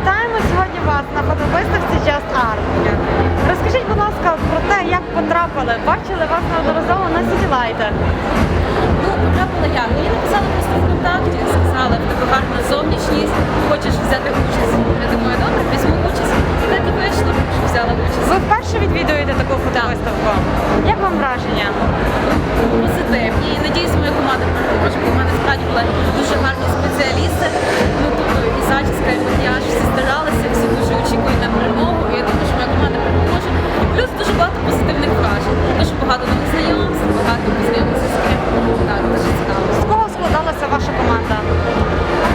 Вітаємо сьогодні вас на фотовиставці Just Art. Розкажіть, будь ласка, про те, як потрапили. Бачили вас неодноразово на сітілайтах. Ну, потрапила як? Мені написали просто в контакті, сказали, в тебе гарна зовнішність, хочеш взяти участь. Я думаю, добре, візьму участь. І так і вийшло, що взяла участь. Ви вперше відвідуєте таку фотовиставку? Як вам враження? Позитивні. Надіюсь, моя багато познайомитися з ким. Так, дуже цікаво. З кого складалася ваша команда?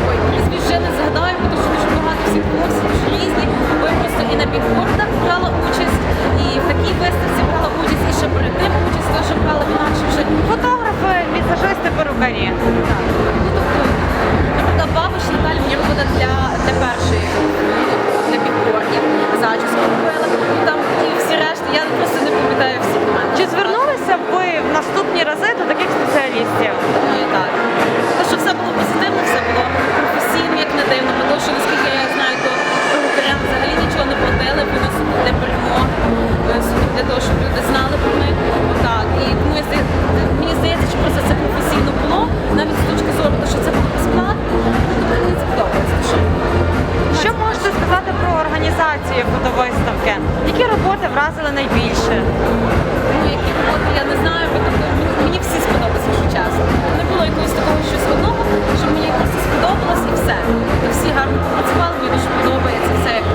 Ой, прізвищ вже не згадаю, тому що дуже багато всіх було, всі дуже різні. Бо я просто і на бігбордах брала участь, і в такій виставці брала участь, і ще перед тим участь теж брала в інакше вже. Фотографи, візажисти, перукарі. Так. Ну, тобто, наприклад, бабуш Наталя мені робила для, для Які роботи вразили найбільше? Ну, які роботи, я не знаю, бо тобто, ну, мені всі сподобалися, що часу. Не було якогось такого щось одного, що мені якось сподобалось і все. Тобто всі гарно попрацювали, мені дуже подобається все, як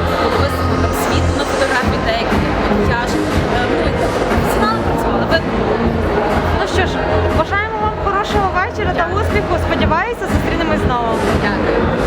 високо там світ на фотографії, деякі макіяж. Е, ну, Професіонали працювали. Ну що ж, бажаємо вам хорошого вечора та успіху. Сподіваюся, зустрінемось знову. Дякую.